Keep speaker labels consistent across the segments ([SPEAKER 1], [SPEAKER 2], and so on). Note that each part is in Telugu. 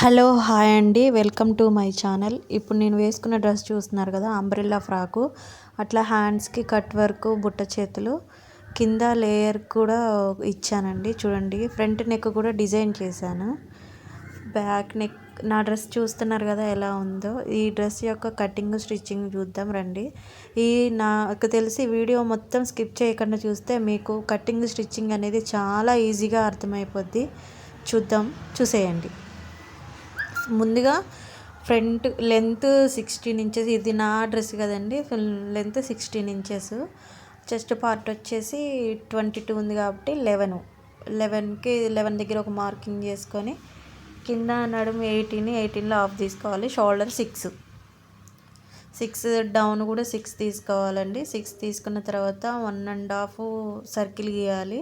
[SPEAKER 1] హలో హాయ్ అండి. Welcome to my channel. ఇప్పుడు నేను వేసుకున్న డ్రెస్ చూస్తున్నారు కదా అంబ్రిల్లా ఫ్రాకు. అట్లా హ్యాండ్స్కి కట్ వర్క్ బుట్ట చేతులు. కింద లేయర్ కూడా ఇచ్చానండి. చూడండి ఫ్రంట్ నెక్ కూడా డిజైన్ చేశాను. బ్యాక్ నెక్ నా డ్రెస్ చూస్తున్నారు కదా ఎలా ఉందో. ఈ డ్రెస్ యొక్క కటింగ్ స్టిచ్చింగ్ చూద్దాం రండి. ఈ నాకు తెలిసి వీడియో మొత్తం స్కిప్ చేయకుండా చూస్తే మీకు కటింగ్ స్టిచ్చింగ్ అనేది చాలా ఈజీగా అర్థమైపోద్ది. చూద్దాం చూసేయండి. ముందుగా ఫ్రంట్ లెంత్ సిక్స్టీన్ ఇంచెస్. ఇది నా డ్రెస్ కదండి. Length sixteen inches. Chest part వచ్చేసి ట్వంటీ టూ ఉంది కాబట్టి లెవెన్. లెవెన్కి లెవెన్ దగ్గర ఒక మార్కింగ్ చేసుకొని కింద నడుము ఎయిటీన్ ఎయిటీన్లో ఆఫ్ తీసుకోవాలి. Shoulder six. సిక్స్ డౌన్ కూడా సిక్స్ తీసుకోవాలండి. సిక్స్ తీసుకున్న తర్వాత వన్ అండ్ హాఫ్ సర్కిల్ గీయాలి.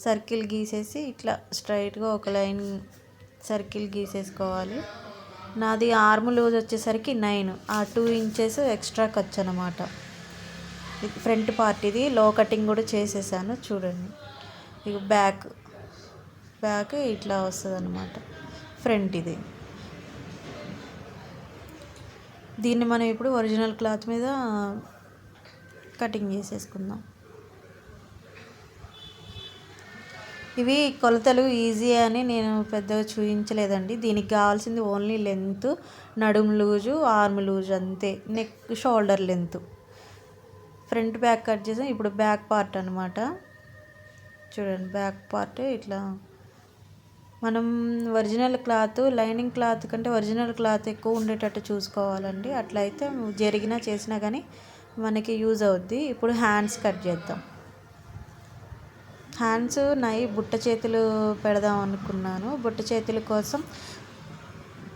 [SPEAKER 1] సర్కిల్ గీసేసి ఇట్లా స్ట్రైట్గా ఒక లైన్ సర్కిల్ గీసేసుకోవాలి. నాది ఆర్మ్ లూజ్ వచ్చేసరికి నైన్. ఆ టూ ఇంచెస్ ఎక్స్ట్రా ఖర్చు అనమాట ఫ్రంట్ పార్టీది. ఇది లో కటింగ్ కూడా చేసేసాను. చూడండి. ఇక బ్యాక్ బ్యాక్ ఇట్లా వస్తుంది అనమాట ఫ్రంట్ ఇది దీన్ని మనం ఇప్పుడు ఒరిజినల్ క్లాత్ మీద కటింగ్ చేసేసుకుందాం. ఇవి కొలతలు ఈజీ అని నేను పెద్దగా చూపించలేదండి దీనికి కావాల్సింది ఓన్లీ లెంత్ నడుము లూజు ఆర్మ్ లూజ్ అంతే. Neck shoulder length. Front back cut చేసాం. ఇప్పుడు బ్యాక్ పార్ట్ అనమాట చూడండి బ్యాక్ పార్ట్ ఇట్లా. మనం ఒరిజినల్ క్లాత్ లైనింగ్ క్లాత్ కంటే ఒరిజినల్ క్లాత్ ఎక్కువ ఉండేటట్టు చూసుకోవాలండి. అట్లయితే జరిగినా చేసినా కానీ మనకి యూజ్ అవుద్ది. ఇప్పుడు హ్యాండ్స్ కట్ చేద్దాం. హ్యాండ్స్ నై బుట్ట చేతులు పెడదాం అనుకున్నాను. బుట్ట చేతుల కోసం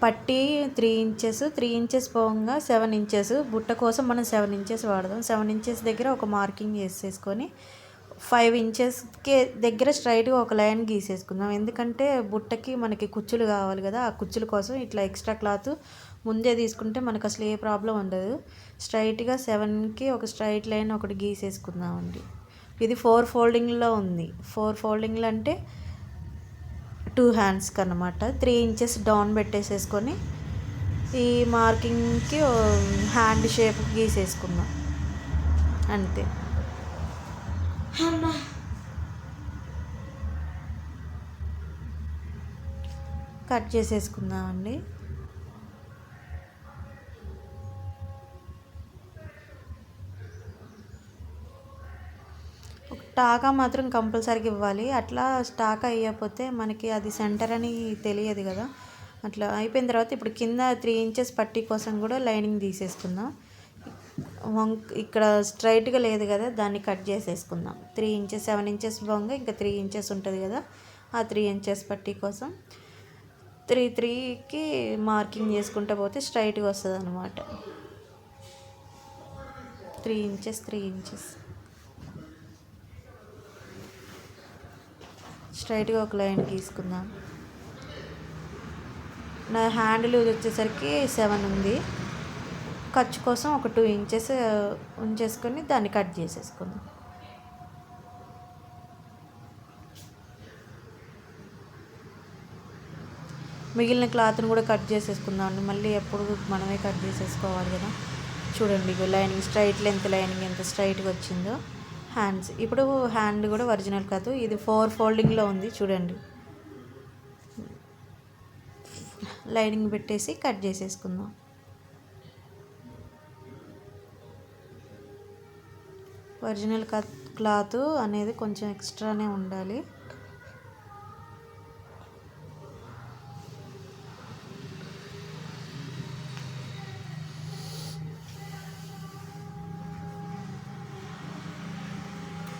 [SPEAKER 1] పట్టి త్రీ ఇంచెస్ త్రీ ఇంచెస్ పోగా సెవెన్ ఇంచెస్ బుట్ట కోసం మనం సెవెన్ ఇంచెస్ వాడదాం. సెవెన్ ఇంచెస్ దగ్గర ఒక మార్కింగ్ వేసేసుకొని ఫైవ్ ఇంచెస్కి దగ్గర స్ట్రైట్గా ఒక లైన్ గీసేసుకుందాం. ఎందుకంటే బుట్టకి మనకి కుచ్చులు కావాలి కదా ఆ కుచ్చుల కోసం ఇట్లా ఎక్స్ట్రా క్లాత్ ముందే తీసుకుంటే మనకు అసలు ఏ ప్రాబ్లం ఉండదు. స్ట్రైట్గా సెవెన్కి ఒక స్ట్రైట్ లైన్ ఒకటి గీసేసుకుందామండి. ఇది ఫోర్ ఫోల్డింగ్లో ఉంది. ఫోర్ ఫోల్డింగ్లో అంటే టూ హ్యాండ్స్కి అనమాట త్రీ ఇంచెస్ డౌన్ పెట్టేసేసుకొని ఈ మార్కింగ్కి హ్యాండ్ షేప్ గీసేసుకుందాం అంతే. కట్ చేసేసుకుందామండి. టాకా మాత్రం కంపల్సరీగా ఇవ్వాలి. అట్లా స్టాక్ అయ్యకపోతే మనకి అది సెంటర్ అని తెలియదు కదా. అట్లా అయిపోయిన తర్వాత ఇప్పుడు కింద త్రీ ఇంచెస్ పట్టీ కోసం కూడా లైనింగ్ తీసేసుకుందాం. వంక్ ఇక్కడ స్ట్రైట్గా లేదు కదా దాన్ని కట్ చేసేసుకుందాం. త్రీ ఇంచెస్ సెవెన్ ఇంచెస్ బొంగ ఇంకా త్రీ ఇంచెస్ ఉంటుంది కదా ఆ త్రీ ఇంచెస్ పట్టీ కోసం. త్రీ త్రీకి మార్కింగ్ చేసుకుంటూ పోతే స్ట్రైట్గా వస్తుంది అనమాట త్రీ ఇంచెస్ త్రీ ఇంచెస్. స్ట్రైట్గా ఒక లైన్ గీసుకుందాం నా హ్యాండ్ లూజ్ వచ్చేసరికి సెవెన్ ఉంది. ఖర్చు కోసం ఒక టూ ఇంచెస్ ఉంచేసుకొని దాన్ని కట్ చేసేసుకుందాం. మిగిలిన క్లాత్ని కూడా కట్ చేసేసుకుందాం అండి. మళ్ళీ ఎప్పుడు మనమే కట్ చేసేసుకోవాలి కదా. చూడండి లైనింగ్ స్ట్రైట్ లెంత్ లైనింగ్ ఎంత స్ట్రైట్గా వచ్చిందో. హ్యాండ్స్ ఇప్పుడు హ్యాండ్ కూడా ఒరిజినల్ కాదు. ఇది ఫోర్ ఫోల్డింగ్లో ఉంది. చూడండి. లైనింగ్ పెట్టేసి కట్ చేసేసుకుందాం. ఒరిజినల్ క్లాత్ అనేది కొంచెం ఎక్స్ట్రానే ఉండాలి.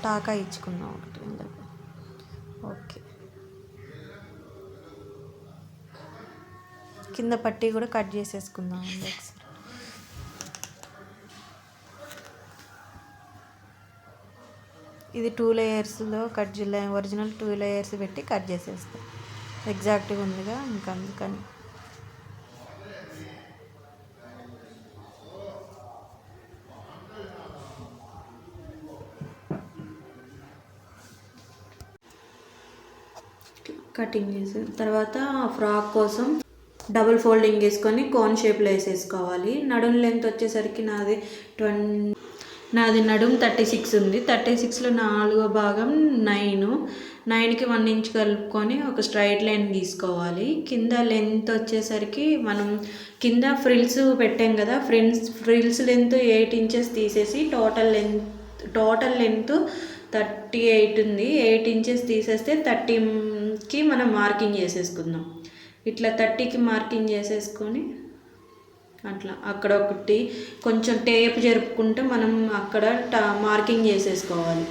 [SPEAKER 1] టాకా ఇచ్చుకుందాం ఒకటి ఓకే. కింద పట్టి కూడా కట్ చేసేసుకుందాం అండి ఒకసారి. ఇది టూ లేయర్స్లో కట్ ఒరిజినల్ టూ లేయర్స్ పెట్టి కట్ చేసేస్తాం. ఎగ్జాక్ట్గా ఉందిగా ఇంకా అందుకని. కటింగ్ చేసి తర్వాత ఫ్రాక్ కోసం డబుల్ ఫోల్డింగ్ వేసుకొని కోన్ షేప్లో వేసేసుకోవాలి. నడుం లెంత్ వచ్చేసరికి నాది ట్వం నాది నడుం థర్టీ సిక్స్ ఉంది. థర్టీ సిక్స్లో నాలుగో భాగం నైన్. నైన్కి వన్ ఇంచ్ కలుపుకొని ఒక స్ట్రైట్ లైన్ గీసుకోవాలి. కింద లెంత్ వచ్చేసరికి మనం కింద ఫ్రిల్స్ పెట్టాం కదా frills frills length eight inches తీసేసి total length total length thirty eight ఉంది. ఎయిట్ ఇంచెస్ తీసేస్తే థర్టీ థర్టీకి మనం మార్కింగ్ చేసేసుకుందాం. ఇట్లా థర్టీకి మార్కింగ్ చేసేసుకొని అట్లా అక్కడ ఒకటి కొంచెం టేప్ జరుపుకుంటే మనం అక్కడ మార్కింగ్ చేసేసుకోవాలి.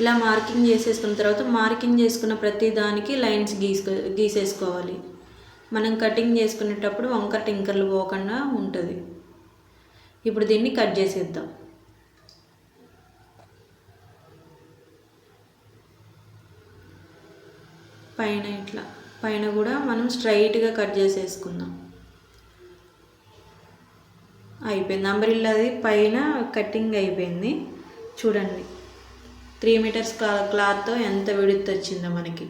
[SPEAKER 1] ఇలా మార్కింగ్ చేసేసుకున్న తర్వాత మార్కింగ్ చేసుకున్న ప్రతి దానికి లైన్స్ గీసుకో గీసేసుకోవాలి. మనం కటింగ్ చేసుకునేటప్పుడు వంకర టింకర్లు పోకుండా ఉంటుంది. ఇప్పుడు దీన్ని కట్ చేసేద్దాం. పైన ఇట్లా. పైన కూడా మనం స్ట్రైట్గా కట్ చేసేసుకుందాం. అయిపోయింది. అంబరిల్లాది పైన కటింగ్ అయిపోయింది. చూడండి. త్రీ మీటర్స్ క్లాత్తో ఎంత విడుత్ వచ్చిందో మనకి.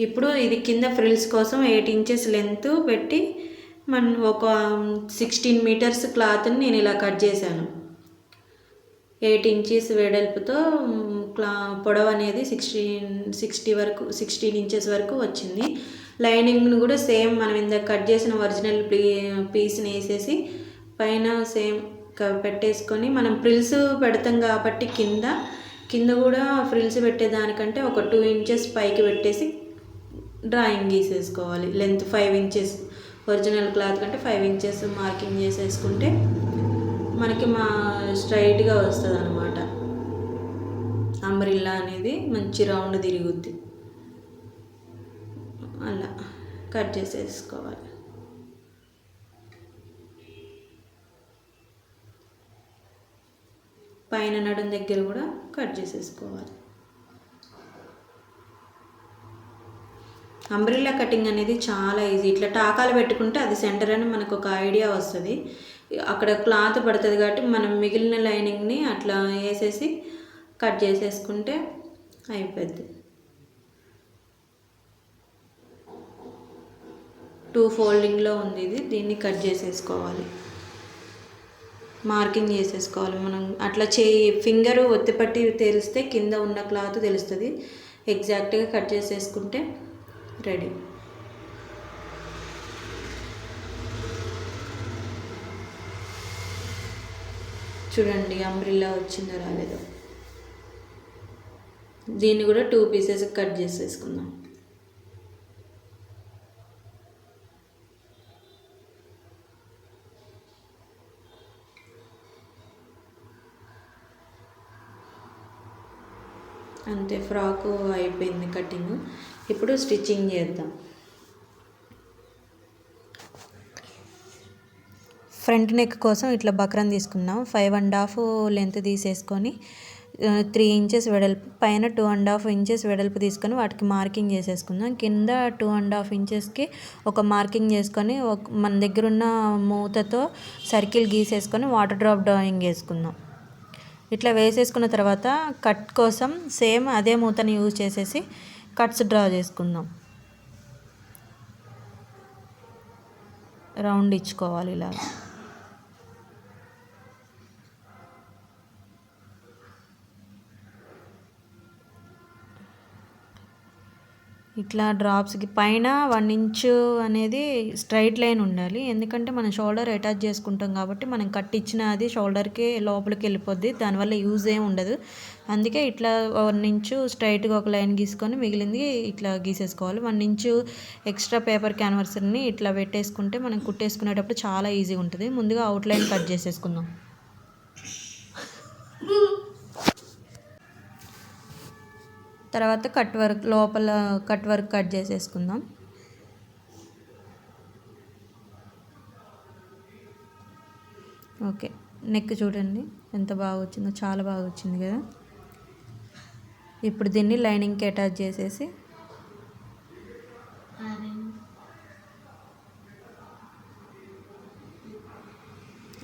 [SPEAKER 1] ఇప్పుడు ఇది కింద ఫ్రిల్స్ కోసం ఎయిట్ ఇంచెస్ లెంత్ పెట్టి మనం ఒక సిక్స్టీన్ మీటర్స్ క్లాత్ని నేను ఇలా కట్ చేశాను. ఎయిట్ ఇంచెస్ వెడల్పుతో క్లా పొడవు అనేది సిక్స్టీన్ సిక్స్టీ వరకు సిక్స్టీన్ ఇంచెస్ వరకు వచ్చింది. లైనింగ్ను కూడా సేమ్ మనం ఇందాక కట్ చేసిన ఒరిజినల్ ప్లీ పీస్ని వేసేసి పైన సేమ్ పెట్టేసుకొని మనం ప్రిల్స్ పెడతాం కాబట్టి కింద కింద కూడా ఫ్రిల్స్ పెట్టేదానికంటే ఒక టూ ఇంచెస్ పైకి పెట్టేసి drawing గీసేసుకోవాలి. Length five inches original cloth కంటే ఫైవ్ ఇంచెస్ మార్కింగ్ చేసేసుకుంటే మనకి మా స్ట్రైట్గా వస్తుంది అనమాట అంబ్రిల్లా అనేది మంచి రౌండ్ తిరుగుద్ది. అలా కట్ చేసేసుకోవాలి. పైన నడుం దగ్గర కూడా కట్ చేసేసుకోవాలి. అంబ్రిల్లా కటింగ్ అనేది చాలా ఈజీ. ఇట్లా టాకాలు పెట్టుకుంటే అది సెంటర్ అని మనకు ఒక ఐడియా వస్తుంది. అక్కడ క్లాత్ పడుతుంది కాబట్టి మనం మిగిలిన లైనింగ్ని అట్లా వేసేసి కట్ చేసేసుకుంటే అయిపోద్ది. టూ ఫోల్డింగ్లో ఉంది ఇది దీన్ని కట్ చేసేసుకోవాలి. మార్కింగ్ చేసేసుకోవాలి మనం. అట్లా చేయి ఫింగర్ ఒత్తిపట్టి తెలిస్తే కింద ఉన్న క్లాత్ తెలుస్తుంది. ఎగ్జాక్ట్గా కట్ చేసేసుకుంటే రెడీ చూడండి అంబ్రిల్లా వచ్చిందో రాలేదో? దీన్ని కూడా టూ పీసెస్ కట్ చేసేసుకుందాం. అంతే ఫ్రాకు అయిపోయింది కటింగ్. ఇప్పుడు స్టిచ్చింగ్ చేద్దాం. ఫ్రంట్ నెక్ కోసం ఇట్లా బక్రం తీసుకున్నాం ఫైవ్ అండ్ హాఫ్ లెంత్ తీసేసుకొని త్రీ ఇంచెస్ వెడల్పు పైన టూ అండ్ హాఫ్ ఇంచెస్ వెడల్పు తీసుకొని వాటికి మార్కింగ్ చేసేసుకుందాం. కింద టూ అండ్ హాఫ్ ఇంచెస్కి ఒక మార్కింగ్ చేసుకొని ఒక మన దగ్గర ఉన్న మూతతో సర్కిల్ గీసేసుకొని వాటర్ డ్రాప్ డ్రాయింగ్ వేసుకుందాం ఇట్లా వేసేసుకున్న తర్వాత కట్ కోసం సేమ్ అదే మూతని యూజ్ చేసేసి కట్స్ డ్రా చేసుకుందాం. రౌండ్ ఇచ్చుకోవాలి ఇలా ఇట్లా డ్రాప్స్కి పైన వన్ ఇంచ్ అనేది స్ట్రైట్ లైన్ ఉండాలి. ఎందుకంటే మనం షోల్డర్ అటాచ్ చేసుకుంటాం కాబట్టి మనం కట్టించిన అది షోల్డర్కి లోపలికి వెళ్ళిపోద్ది. దానివల్ల యూజ్ ఏమి ఉండదు. అందుకే ఇట్లా వన్ ఇంచు స్ట్రైట్గా ఒక లైన్ గీసుకొని మిగిలింది ఇట్లా గీసేసుకోవాలి. వన్ ఇంచు ఎక్స్ట్రా పేపర్ క్యాన్వర్స్ని ఇట్లా పెట్టేసుకుంటే మనం కుట్టేసుకునేటప్పుడు చాలా ఈజీగా ఉంటుంది. ముందుగా అవుట్ లైన్ కట్ చేసేసుకుందాం. తర్వాత కట్ వర్క్ లోపల కట్ వర్క్ కట్ చేసేసుకుందాం. ఓకే నెక్ చూడండి ఎంత బాగా వచ్చిందో చాలా బాగా వచ్చింది కదా. ఇప్పుడు దీన్ని లైనింగ్కి అటాచ్ చేసేసి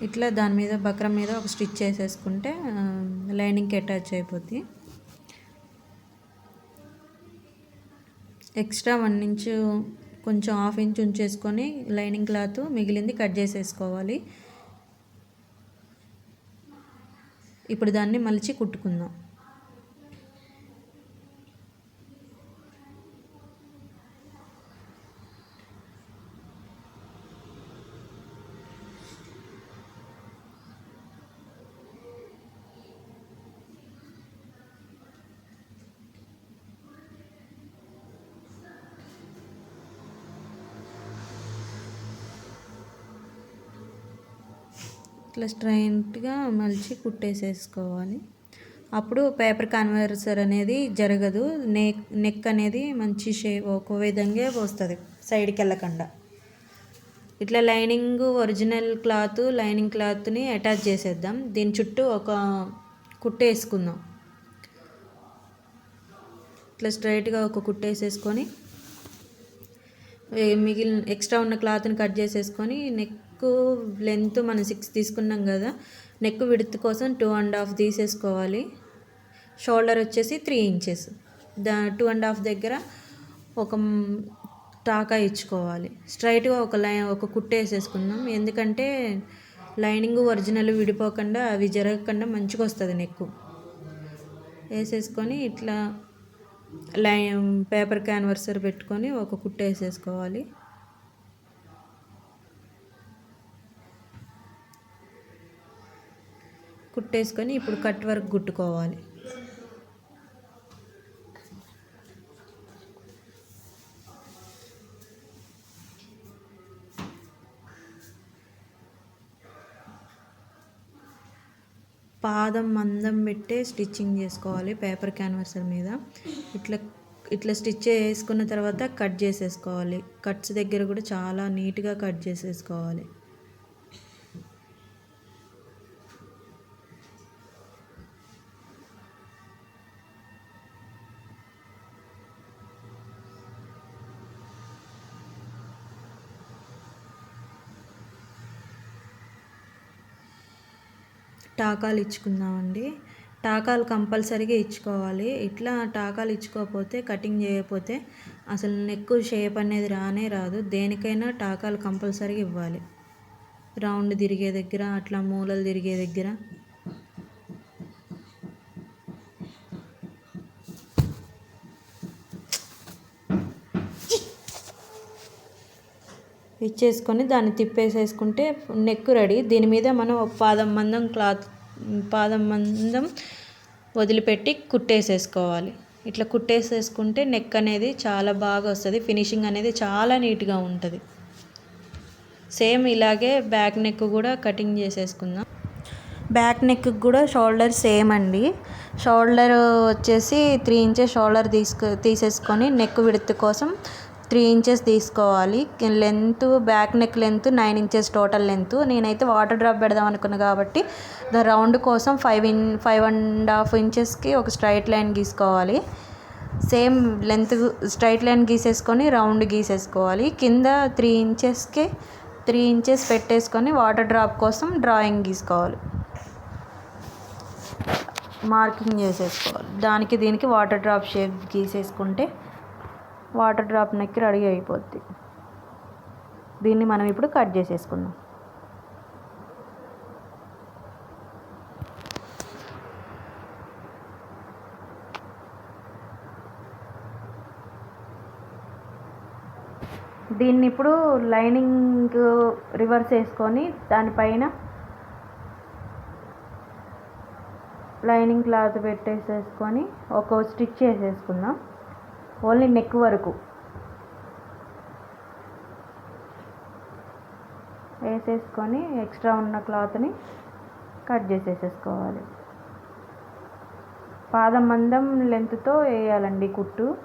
[SPEAKER 1] ఇట్లా దాని మీద బక్రం మీద ఒక స్టిచ్ చేసేసుకుంటే లైనింగ్కి అటాచ్ అయిపోద్ది. ఎక్స్ట్రా వన్ ఇంచు కొంచెం హాఫ్ ఇంచ్ ఉంచేసుకొని లైనింగ్ క్లాత్ మిగిలింది కట్ చేసేసుకోవాలి. ఇప్పుడు దాన్ని మలిచి కుట్టుకుందాం. ఇట్లా స్ట్రైట్గా మలిచి కుట్టేసేసుకోవాలి. అప్పుడు పేపర్ కన్వర్సర్ అనేది జరగదు. నెక్ నెక్ అనేది మంచి షేప్ ఒక విధంగా వస్తుంది సైడ్కి వెళ్ళకుండా. ఇట్లా లైనింగ్ ఒరిజినల్ క్లాత్ లైనింగ్ క్లాత్ని అటాచ్ చేసేద్దాం. దీని చుట్టూ ఒక కుట్టేసుకుందాం. ఇట్లా స్ట్రైట్గా ఒక కుట్టేసేసుకొని మిగిలిన ఎక్స్ట్రా ఉన్న క్లాత్ని కట్ చేసేసుకొని నెక్ లెంత్ మనం సిక్స్ తీసుకున్నాం కదా నెక్ విడత్ కోసం టూ అండ్ హాఫ్ తీసేసుకోవాలి. షోల్డర్ వచ్చేసి త్రీ ఇంచెస్. దా టూ అండ్ హాఫ్ దగ్గర ఒక టాకా ఇచ్చుకోవాలి. స్ట్రైట్గా ఒక లైన్ ఒక కుట్ట వేసేసుకుందాం. ఎందుకంటే లైనింగ్ ఒరిజినల్ విడిపోకుండా అవి జరగకుండా మంచిగా వస్తుంది నెక్కు. వేసేసుకొని ఇట్లా లై పేపర్ క్యాన్వర్సర్ పెట్టుకొని ఒక కుట్ట వేసేసుకోవాలి. కుట్టేసుకొని ఇప్పుడు కట్ వర్క్ కుట్టుకోవాలి. పాదం మందం పెట్టే స్టిచ్చింగ్ చేసుకోవాలి పేపర్ క్యాన్వర్సర్ మీద. ఇట్లా ఇట్లా స్టిచ్ చేసుకున్న తర్వాత కట్ చేసేసుకోవాలి. కట్స్ దగ్గర కూడా చాలా నీట్గా కట్ చేసేసుకోవాలి. టాకాలు ఇచ్చుకుందామండి. టాకాలు కంపల్సరీగా ఇచ్చుకోవాలి. ఇట్లా టాకాలు ఇచ్చుకోకపోతే కటింగ్ చేయకపోతే అసలు నెక్ షేప్ అనేది రానే రాదు. దేనికైనా టాకాలు కంపల్సరీగా ఇవ్వాలి. రౌండ్ తిరిగే దగ్గర అట్లా మూలలు తిరిగే దగ్గర. ఇచ్చేసుకొని దాన్ని తిప్పేసేసుకుంటే నెక్ రెడీ. దీని మీద మనం పాదం మందం క్లాత్ పాదం మందం వదిలిపెట్టి కుట్టేసేసుకోవాలి. ఇట్లా కుట్టేసేసుకుంటే నెక్ అనేది చాలా బాగా వస్తుంది. ఫినిషింగ్ అనేది చాలా నీట్గా ఉంటుంది. సేమ్ ఇలాగే బ్యాక్ నెక్ కూడా కటింగ్ చేసేసుకుందాం. బ్యాక్ నెక్ కూడా షోల్డర్ సేమ్ అండి. షోల్డర్ వచ్చేసి త్రీ ఇంచెస్ షోల్డర్ తీసుకు తీసేసుకొని నెక్ విడత్ కోసం త్రీ ఇంచెస్ తీసుకోవాలి. Length back neck length nine inches total length. నేనైతే వాటర్ డ్రాప్ పెడదాం అనుకున్నాను కాబట్టి ద రౌండ్ కోసం five in five and half ఇంచెస్కి ఒక స్ట్రైట్ లైన్ గీసుకోవాలి. సేమ్ లెంత్ స్ట్రైట్ లైన్ గీసేసుకొని రౌండ్ గీసేసుకోవాలి. కింద త్రీ ఇంచెస్కి త్రీ ఇంచెస్ పెట్టేసుకొని వాటర్ డ్రాప్ కోసం డ్రాయింగ్ గీసుకోవాలి. మార్కింగ్ చేసేసుకోవాలి. దానికి దీనికి వాటర్ డ్రాప్ షేప్ గీసేసుకుంటే వాటర్ డ్రాప్ నెక్కి రెడీ అయిపోద్ది. దీన్ని మనం ఇప్పుడు కట్ చేసేసుకుందాం. దీన్ని ఇప్పుడు లైనింగ్ రివర్స్ వేసుకొని దానిపైన లైనింగ్ క్లాత్ పెట్టేసేసుకొని ఒక స్టిచ్ వేసేసుకుందాం ఓన్లీ నెక్ వరకు. వేసేసుకొని ఎక్స్ట్రా ఉన్న క్లాత్ని కట్ చేసేసేసుకోవాలి. పాదం మందం లెంత్తో వేయాలండి కుట్టు.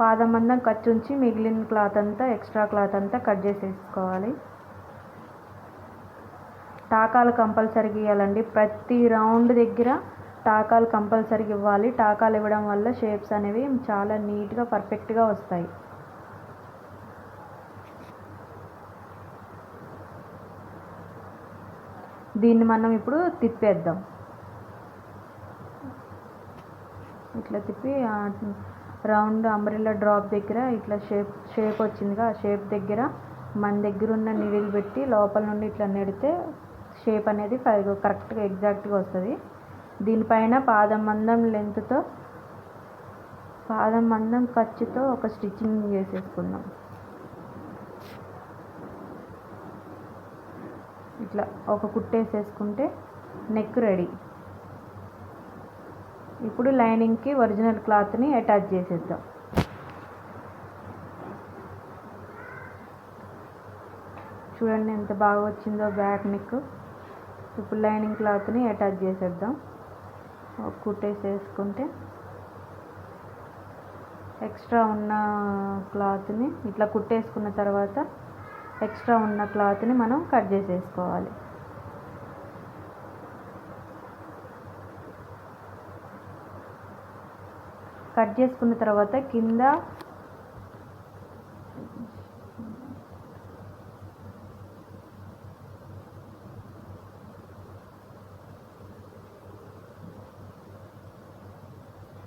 [SPEAKER 1] పాదం మందం ఖర్చు ఉంచి మిగిలిన క్లాత్ అంతా ఎక్స్ట్రా క్లాత్ అంతా కట్ చేసేసుకోవాలి. టాకాలు కంపల్సరీగా ఇవ్వాలండి ప్రతి రౌండ్ దగ్గర టాకాలు కంపల్సరీగా ఇవ్వాలి. టాకాలు ఇవ్వడం వల్ల షేప్స్ అనేవి చాలా నీట్గా పర్ఫెక్ట్గా వస్తాయి. దీన్ని మనం ఇప్పుడు తిప్పేద్దాం. ఇట్లా తిప్పి రౌండ్ అంబ్రెల్లా డ్రాప్ దగ్గర ఇట్లా షేప్ షేప్ వచ్చిందిగా ఆ షేప్ దగ్గర మన దగ్గర ఉన్న నీడిల్ పెట్టి లోపల నుండి ఇట్లా నెడితే షేప్ అనేది ఫైవ్ కరెక్ట్గా ఎగ్జాక్ట్గా వస్తుంది. దీనిపైన పాదం మందం లెంత్తో పాదం మందం ఖర్చుతో ఒక స్టిచ్చింగ్ చేసేసుకుందాం. ఇట్లా ఒక కుట్టేసేసుకుంటే నెక్ రెడీ ఇప్పుడు లైనింగ్కి ఒరిజినల్ క్లాత్ని అటాచ్ చేసేద్దాం. చూడండి ఎంత బాగా వచ్చిందో బ్యాక్ నెక్ ఇప్పుడు లైనింగ్ క్లాత్ని అటాచ్ చేసేద్దాం. కుట్టేసేసుకుంటే ఎక్స్ట్రా ఉన్న క్లాత్ని ఇట్లా కుట్టేసుకున్న తర్వాత ఎక్స్ట్రా ఉన్న క్లాత్ని మనం కట్ చేసేసుకోవాలి. కట్ చేసుకున్న తర్వాత కింద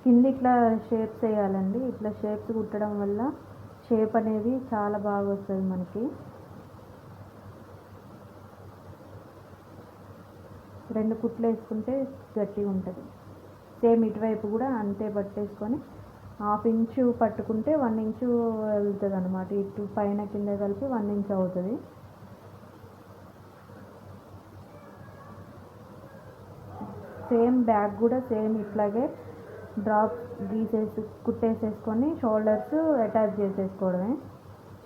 [SPEAKER 1] కింద ఇట్లా షేప్స్ వేయాలండి. ఇట్లా షేప్స్ కుట్టడం వల్ల షేప్ అనేది చాలా బాగా వస్తుంది మనకి. రెండు కుట్లు వేసుకుంటే గట్టిగా ఉంటుంది. సేమ్ ఇటువైపు కూడా అంతే పట్టేసుకొని హాఫ్ ఇంచు పట్టుకుంటే వన్ ఇంచు వెళ్తుంది అనమాట ఇటు పైన కింద కలిపి వన్ ఇంచ్ అవుతుంది. సేమ్ బ్యాగ్ కూడా సేమ్ ఇట్లాగే డ్రాప్ గీసేసి కుట్టేసేసుకొని షోల్డర్స్ అటాచ్ చేసేసుకోవడమే.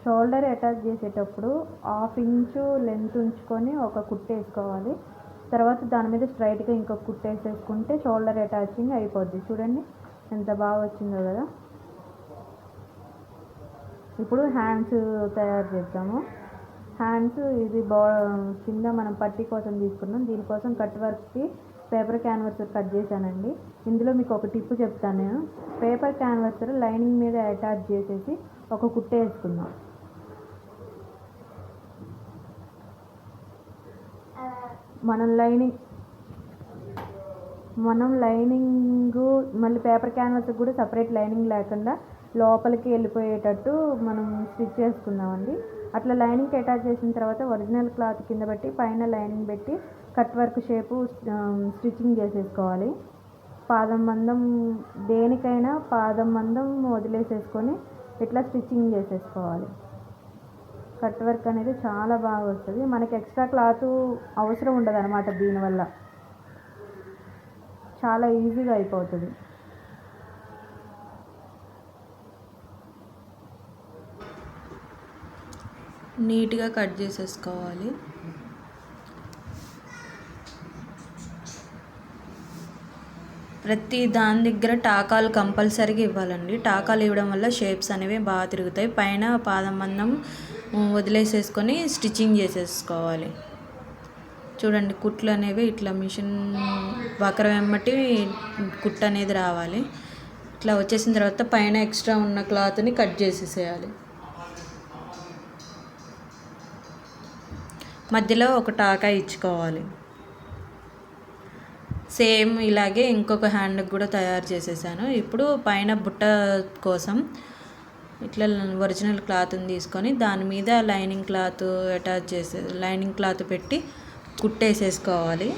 [SPEAKER 1] షోల్డర్ అటాచ్ చేసేటప్పుడు హాఫ్ ఇంచు లెంత్ ఉంచుకొని ఒక కుట్టేసుకోవాలి తర్వాత దాని మీద స్ట్రైట్గా ఇంకొక కుట్టేసేసుకుంటే షోల్డర్ అటాచింగ్ అయిపోద్ది. చూడండి ఎంత బాగా వచ్చిందో కదా. ఇప్పుడు హ్యాండ్స్ తయారు చేద్దాము. హ్యాండ్స్ ఇది బా కింద మనం పట్టి కోసం తీసుకున్నాం. దీనికోసం కట్ వర్క్కి పేపర్ క్యాన్వర్స్ కట్ చేశానండి. ఇందులో మీకు ఒక టిప్ చెప్తాను. నేను పేపర్ క్యాన్వాస్ లైనింగ్ మీద అటాచ్ చేసేసి ఒక కుట్ట వేసుకుందాం. మనం లైనింగ్ మనం లైనింగ్ మళ్ళీ పేపర్ క్యాన్వాస్ కూడా సపరేట్ లైనింగ్ లేకుండా లోపలికి వెళ్ళిపోయేటట్టు మనం స్టిచ్ చేసుకుందామండి. అట్లా లైనింగ్కి అటాచ్ చేసిన తర్వాత ఒరిజినల్ క్లాత్ కింద పెట్టి పైన లైనింగ్ పెట్టి కట్ వర్క్ షేపు స్టిచ్చింగ్ చేసేసుకోవాలి. పాదం మందం దేనికైనా పాదం మందం వదిలేసేసుకొని ఇట్లా స్టిచ్చింగ్ చేసేసుకోవాలి. కట్ వర్క్ అనేది చాలా బాగా వస్తుంది. మనకి ఎక్స్ట్రా క్లాత్ అవసరం ఉండదు అనమాట దీనివల్ల. చాలా ఈజీగా అయిపోతుంది.
[SPEAKER 2] నీట్గా కట్ చేసేసుకోవాలి. ప్రతి దాని దగ్గర టాకాలు కంపల్సరీగా ఇవ్వాలండి. టాకాలు ఇవ్వడం వల్ల షేప్స్ అనేవి బాగా తిరుగుతాయి. పైన పాదం వదిలేసేసుకొని స్టిచ్చింగ్ చేసేసుకోవాలి. చూడండి కుట్లు అనేవి ఇట్లా మిషన్ వక్ర వెమ్మటి కుట్ అనేది రావాలి. ఇట్లా వచ్చేసిన తర్వాత పైన ఎక్స్ట్రా ఉన్న క్లాత్ని కట్ చేసేసేయాలి. మధ్యలో ఒక టాకా ఇచ్చుకోవాలి. సేమ్ ఇలాగే ఇంకొక హ్యాండ్కి కూడా తయారు చేసేసాను. ఇప్పుడు పైన బుట్ట కోసం ఇట్లా ఒరిజినల్ క్లాత్ని తీసుకొని దాని మీద లైనింగ్ క్లాత్ అటాచ్ చేసే లైనింగ్ క్లాత్ పెట్టి కుట్టేసేసుకోవాలి.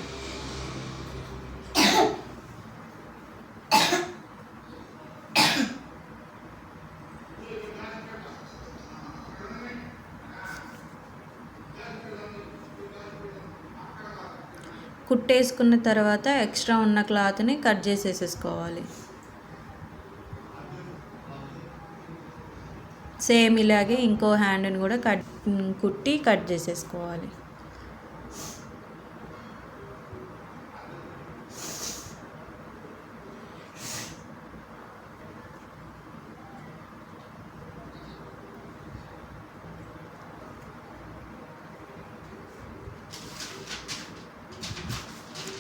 [SPEAKER 2] కుట్టేసుకున్న తర్వాత ఎక్స్ట్రా ఉన్న క్లాత్ని కట్ చేసేసేసుకోవాలి. సేమ్ ఇలాగే ఇంకో హ్యాండ్ని కూడా కట్ కుట్టి కట్ చేసేసుకోవాలి.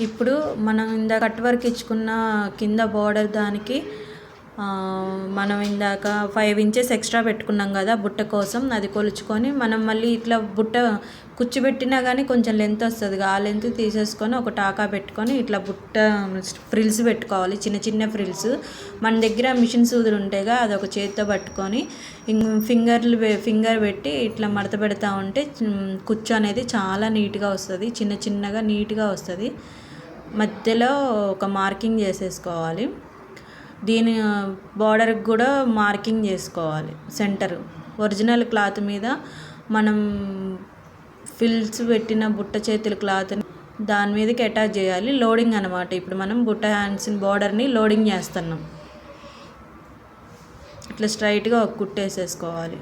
[SPEAKER 2] ఇప్పుడు మనం ఇందాక కట్ వర్క్ ఇచ్చుకున్న కింద బార్డర్ దానికి
[SPEAKER 1] మనం ఇందాక ఫైవ్ ఇంచెస్ ఎక్స్ట్రా పెట్టుకున్నాం కదా బుట్ట కోసం అది కొలుచుకొని మనం మళ్ళీ ఇట్లా బుట్ట కుచ్చిపెట్టినా కానీ కొంచెం లెంత్ వస్తుంది. ఆ లెంత్ తీసేసుకొని ఒక టాకా పెట్టుకొని ఇట్లా బుట్ట ఫ్రిల్స్ పెట్టుకోవాలి చిన్న చిన్న ఫ్రిల్స్ మన దగ్గర మిషన్ సూదులు ఉంటాయిగా అది ఒక చేతితో పట్టుకొని ఫింగర్లు ఫింగర్ పెట్టి ఇట్లా మడత పెడతా ఉంటే కుచ్చు అనేది చాలా నీట్గా వస్తుంది. చిన్న చిన్నగా నీట్గా వస్తుంది. మధ్యలో ఒక మార్కింగ్ చేసేసుకోవాలి. దీని బార్డర్కి కూడా మార్కింగ్ చేసుకోవాలి. సెంటర్ ఒరిజినల్ క్లాత్ మీద మనం ఫిల్స్ పెట్టిన బుట్ట చేతుల క్లాత్ దాని మీదకి అటాచ్ చేయాలి. లోడింగ్ అనమాట ఇప్పుడు మనం బుట్ట హ్యాండ్స్ బార్డర్ని లోడింగ్ చేస్తున్నాం. ఇట్లా స్ట్రైట్గా ఒక కుట్టేసేసుకోవాలి.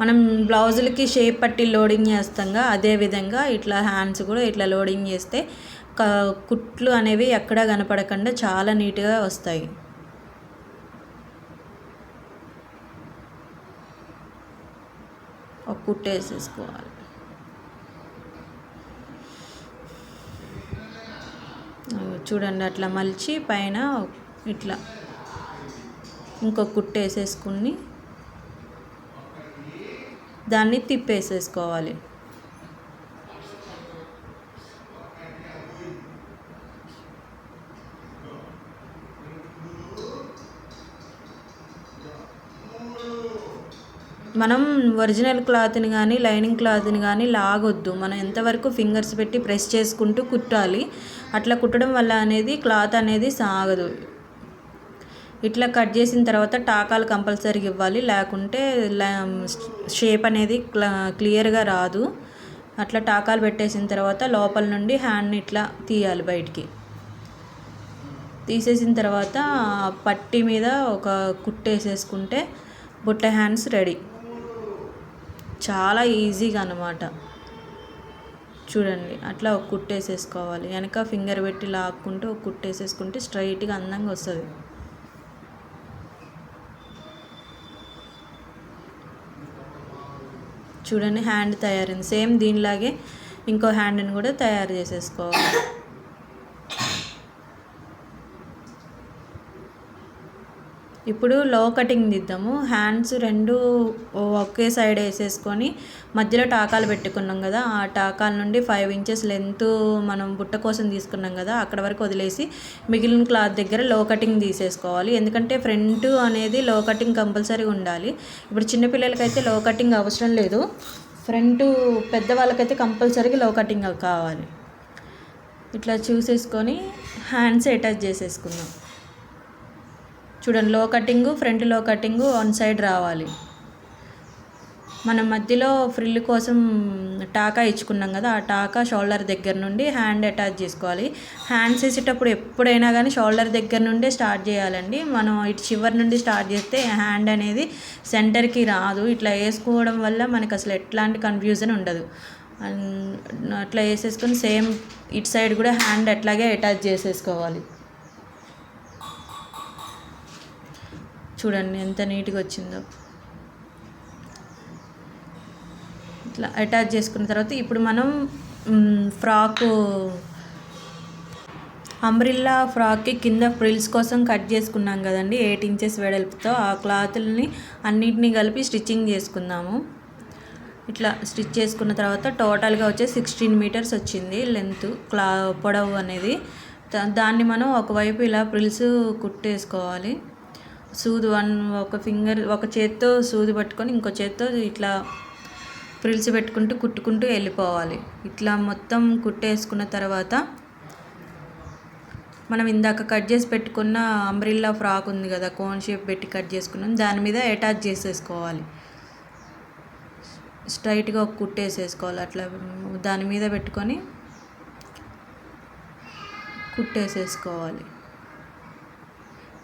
[SPEAKER 1] మనం బ్లౌజులకి షేప్ పట్టి లోడింగ్ చేస్తాంగా అదేవిధంగా ఇట్లా హ్యాండ్స్ కూడా ఇట్లా లోడింగ్ చేస్తే క కుట్లు అనేవి ఎక్కడా కనపడకుండా చాలా నీట్గా వస్తాయి. ఒక కుట్టు వేసేసుకోవాలి. చూడండి అట్లా మలిచి పైన ఇట్లా ఇంకొక కుట్టు వేసేసుకుని దాన్ని తిప్పేసేసుకోవాలి. మనం ఒరిజినల్ క్లాత్ని కానీ లైనింగ్ క్లాత్ని కానీ లాగొద్దు. మనం ఎంతవరకు ఫింగర్స్ పెట్టి ప్రెస్ చేసుకుంటూ కుట్టాలి అట్లా కుట్టడం వల్ల అనేది క్లాత్ అనేది సాగదు. ఇట్లా కట్ చేసిన తర్వాత టాకాలు కంపల్సరీగా ఇవ్వాలి. లేకుంటే షేప్ అనేది క్లియర్గా రాదు. అట్లా టాకాలు పెట్టేసిన తర్వాత లోపల నుండి హ్యాండ్ని ఇట్లా తీయాలి బయటికి. తీసేసిన తర్వాత పట్టి మీద ఒక కుట్టేసేసుకుంటే బుట్ట హ్యాండ్స్ రెడీ. చాలా ఈజీగా అనమాట చూడండి అట్లా ఒక కుట్టేసేసుకోవాలి. వెనక ఫింగర్ పెట్టి లాక్కుంటే ఒక కుట్టేసేసుకుంటే స్ట్రైట్గా అందంగా వస్తుంది. చూడండి హ్యాండ్ తయారైంది. సేమ్ దీనిలాగే ఇంకో హ్యాండ్ని కూడా తయారు చేసేసుకోవాలి. ఇప్పుడు లో కటింగ్ దిద్దాము. హ్యాండ్స్ రెండు ఒకే సైడ్ వేసేసుకొని మధ్యలో టాకాలు పెట్టుకున్నాం కదా ఆ టాకాల నుండి ఫైవ్ ఇంచెస్ లెంత్ మనం బుట్ట కోసం తీసుకున్నాం కదా అక్కడ వరకు వదిలేసి మిగిలిన క్లాత్ దగ్గర లో కటింగ్ తీసేసుకోవాలి. ఎందుకంటే ఫ్రంట్ అనేది లో కటింగ్ కంపల్సరీగా ఉండాలి. ఇప్పుడు చిన్నపిల్లలకైతే లో కటింగ్ అవసరం లేదు. ఫ్రంట్ పెద్దవాళ్ళకైతే కంపల్సరీగా లో కటింగ్ కావాలి. ఇట్లా చూసేసుకొని హ్యాండ్స్ అటాచ్ చేసేసుకుందాం. చూడండి లో కటింగు ఫ్రంట్లో కటింగు వన్ సైడ్ రావాలి. మనం మధ్యలో ఫ్రిల్ కోసం టాకా ఇచ్చుకున్నాం కదా ఆ టాకా షోల్డర్ దగ్గర నుండి హ్యాండ్ అటాచ్ చేసుకోవాలి. హ్యాండ్స్ వేసేటప్పుడు ఎప్పుడైనా కానీ షోల్డర్ దగ్గర నుండే స్టార్ట్ చేయాలండి. మనం ఇటు చివరి నుండి స్టార్ట్ చేస్తే హ్యాండ్ అనేది సెంటర్కి రాదు. ఇట్లా వేసుకోవడం వల్ల మనకు అసలు ఎట్లాంటి కన్ఫ్యూజన్ ఉండదు. అట్లా వేసేసుకొని సేమ్ ఇటు సైడ్ కూడా హ్యాండ్ అట్లాగే అటాచ్ చేసేసుకోవాలి. చూడండి ఎంత నీట్గా వచ్చిందో. ఇట్లా అటాచ్ చేసుకున్న తర్వాత ఇప్పుడు మనం ఫ్రాకు అంబ్రిల్లా ఫ్రాక్కి కింద ఫ్రిల్స్ కోసం కట్ చేసుకున్నాం కదండి. ఎయిట్ ఇంచెస్ వెడల్పుతో ఆ క్లాత్ని అన్నిటినీ కలిపి స్టిచ్చింగ్ చేసుకుందాము. ఇట్లా స్టిచ్ చేసుకున్న తర్వాత టోటల్గా వచ్చే సిక్స్టీన్ మీటర్స్ వచ్చింది లెంత్ క్లా పొడవు అనేది. దా- దాన్ని మనం ఒకవైపు ఇలా ప్రిల్స్ కుట్టేసుకోవాలి. సూది వన్ ఒక ఫింగర్ ఒక చేత్తో సూది పట్టుకొని ఇంకో చేత్తో ఇట్లా ప్రిల్స్ పెట్టుకుంటూ కుట్టుకుంటూ వెళ్ళిపోవాలి. ఇట్లా మొత్తం కుట్టేసుకున్న తర్వాత మనం ఇందాక కట్ చేసి పెట్టుకున్న అంబ్రిల్లా ఫ్రాక్ ఉంది కదా కోన్ షేప్ పెట్టి కట్ చేసుకున్నాం. దాని మీద అటాచ్ చేసేసుకోవాలి. స్ట్రైట్గా ఒక కుట్టేసేసుకోవాలి అట్లా దాని మీద పెట్టుకొని కుట్టేసేసుకోవాలి.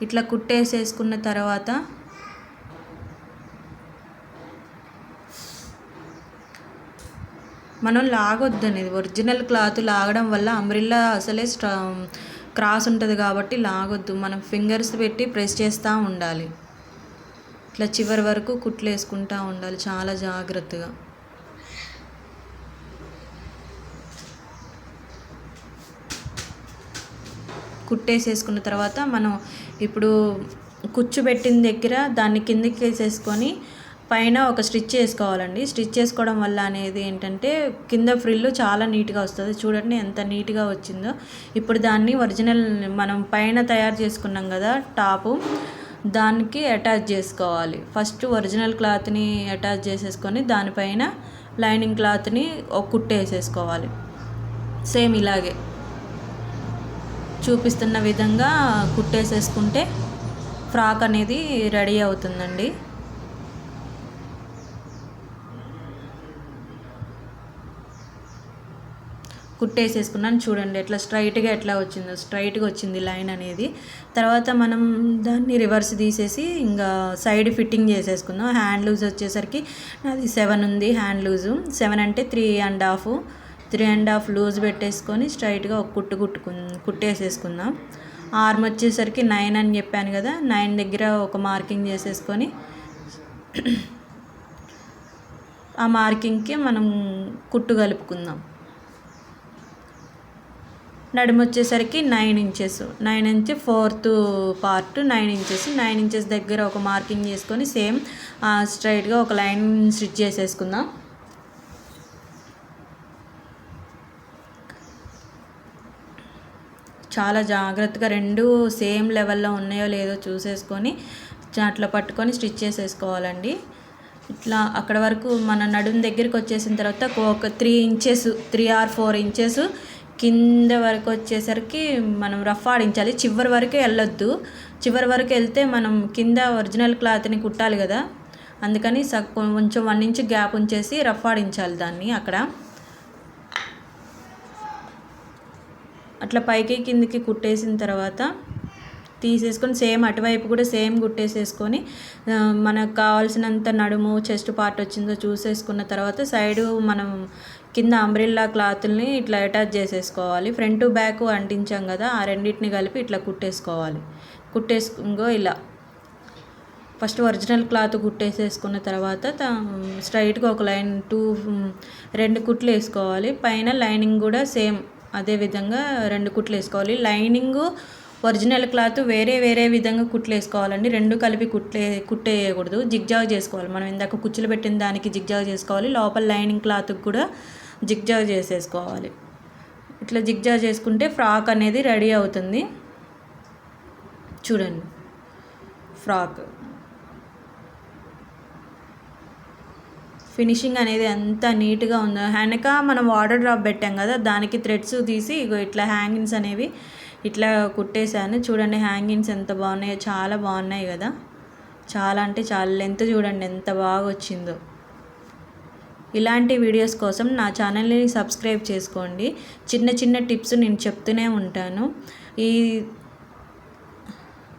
[SPEAKER 1] ఇట్లా కుట్టేసేసుకున్న తర్వాత మనం లాగొద్దని ఒరిజినల్ క్లాత్ లాగడం వల్ల అంబ్రిల్లా అసలే స్ట్రా క్రాస్ ఉంటుంది కాబట్టి లాగొద్దు. మనం ఫింగర్స్ పెట్టి ప్రెస్ చేస్తూ ఉండాలి. ఇట్లా చివరి వరకు కుట్లు వేసుకుంటూ ఉండాలి చాలా జాగ్రత్తగా. కుట్టేసేసుకున్న తర్వాత మనం ఇప్పుడు కుచ్చు పెట్టిన దగ్గర దాన్ని కిందకి వేసేసుకొని పైన ఒక స్టిచ్ చేసుకోవాలండి. స్టిచ్ చేసుకోవడం వల్ల అనేది ఏంటంటే కింద ఫ్రిల్ చాలా నీట్గా వస్తుంది. చూడండి ఎంత నీట్గా వచ్చిందో. ఇప్పుడు దాన్ని ఒరిజినల్ మనం పైన తయారు చేసుకున్నాం కదా టాపు దానికి అటాచ్ చేసుకోవాలి. ఫస్ట్ ఒరిజినల్ క్లాత్ని అటాచ్ చేసేసుకొని దానిపైన లైనింగ్ క్లాత్ని ఒక కుట్టేసేసుకోవాలి సేమ్ ఇలాగే. చూపిస్తున్న విధంగా కుట్టేసేసుకుంటే ఫ్రాక్ అనేది రెడీ అవుతుందండి. కుట్టేసేసుకున్నాను చూడండి ఎట్లా స్ట్రైట్గా ఎట్లా వచ్చిందో స్ట్రైట్గా వచ్చింది లైన్ అనేది. తర్వాత మనం దాన్ని రివర్స్ తీసేసి ఇంకా సైడ్ ఫిట్టింగ్ చేసేసుకుందాం. హ్యాండ్ లూజ్ వచ్చేసరికి నాది సెవెన్ ఉంది హ్యాండ్ లూజు. సెవెన్ అంటే three and half. Three and half loose పెట్టేసుకొని స్ట్రైట్గా ఒక కుట్టు కుట్టుకు కుట్టేసేసుకుందాం. ఆర్మ్ వచ్చేసరికి నైన్ అని చెప్పాను కదా నైన్ దగ్గర ఒక మార్కింగ్ చేసేసుకొని ఆ మార్కింగ్కి మనం కుట్టు కలుపుకుందాం. నడుము వచ్చేసరికి nine inches nine inch fourth part nine inches nine inches దగ్గర ఒక మార్కింగ్ చేసుకొని సేమ్ స్ట్రైట్గా ఒక లైన్ స్టిచ్ చేసేసుకుందాం. చాలా జాగ్రత్తగా రెండు సేమ్ లెవెల్లో ఉన్నాయో లేదో చూసేసుకొని అట్లా పట్టుకొని స్టిచ్ చేసేసుకోవాలండి. ఇట్లా అక్కడ వరకు మన నడుము దగ్గరికి వచ్చేసిన తర్వాత ఒక three inches three or four inches కింద వరకు వచ్చేసరికి మనం రఫ్ ఆడించాలి. చివరి వరకే వెళ్ళొద్దు. చివరి వరకు వెళ్తే మనం కింద ఒరిజినల్ క్లాత్ని కుట్టాలి కదా. అందుకని సగ్ కొంచెం వన్ ఇంచ్ గ్యాప్ ఉంచేసి రఫ్ ఆడించాలి దాన్ని అక్కడ. అట్లా పైకి కిందికి కుట్టేసిన తర్వాత తీసేసుకొని సేమ్ అటువైపు కూడా సేమ్ కుట్టేసేసుకొని మనకు కావాల్సినంత నడుము చెస్ట్ పార్ట్ వచ్చిందో చూసేసుకున్న తర్వాత సైడు మనం కింద అంబ్రిల్లా క్లాత్ని ఇట్లా అటాచ్ చేసేసుకోవాలి. ఫ్రంట్ బ్యాక్ అంటించాం కదా ఆ రెండింటిని కలిపి ఇట్లా కుట్టేసుకోవాలి. కుట్టేసుకో ఇలా. ఫస్ట్ ఒరిజినల్ క్లాత్ కుట్టేసేసుకున్న తర్వాత స్ట్రైట్గా ఒక లైన్ టూ రెండు కుట్లు వేసుకోవాలి. పైన లైనింగ్ కూడా సేమ్. అదే విధంగా రెండు కుట్లు వేసుకోవాలి. లైనింగ్ ఒరిజినల్ క్లాత్ వేరే వేరే విధంగా కుట్లు వేసుకోవాలండి. రెండు కలిపి కుట్లే కుట్టేయకూడదు జిగ్జాగ్ చేసుకోవాలి. మనం ఇందాక కుచ్చులు పెట్టిన దానికి జిగ్జాగ్ చేసుకోవాలి. లోపల లైనింగ్ క్లాత్కి కూడా జిగ్జాగ్ చేసేసుకోవాలి. ఇట్లా జిగ్జాగ్ చేసుకుంటే ఫ్రాక్ అనేది రెడీ అవుతుంది. చూడండి. ఫ్రాక్. ఫినిషింగ్ అనేది ఎంత నీట్గా ఉందో. వెనక మనం వాటర్ డ్రాప్ పెట్టాం కదా దానికి థ్రెడ్స్ తీసి ఇగో ఇట్లా హ్యాంగింగ్స్ అనేవి ఇట్లా కుట్టేశాను. చూడండి హ్యాంగింగ్స్ ఎంత బాగున్నాయో చాలా బాగున్నాయి కదా. చాలా అంటే చాలా. లెంత్ చూడండి ఎంత బాగా వచ్చిందో. ఇలాంటి వీడియోస్ కోసం నా ఛానల్ని సబ్స్క్రైబ్ చేసుకోండి. చిన్న చిన్న టిప్స్ నేను చెప్తూనే ఉంటాను. ఈ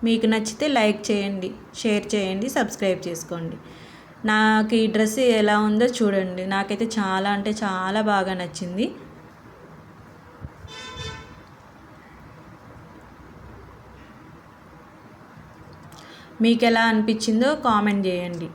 [SPEAKER 1] మీకు నచ్చితే లైక్ చేయండి షేర్ చేయండి సబ్స్క్రైబ్ చేసుకోండి. నాకు ఈ డ్రెస్ ఎలా ఉందో చూడండి. నాకైతే చాలా అంటే చాలా బాగా నచ్చింది. మీకు ఎలా అనిపించిందో కామెంట్ చేయండి.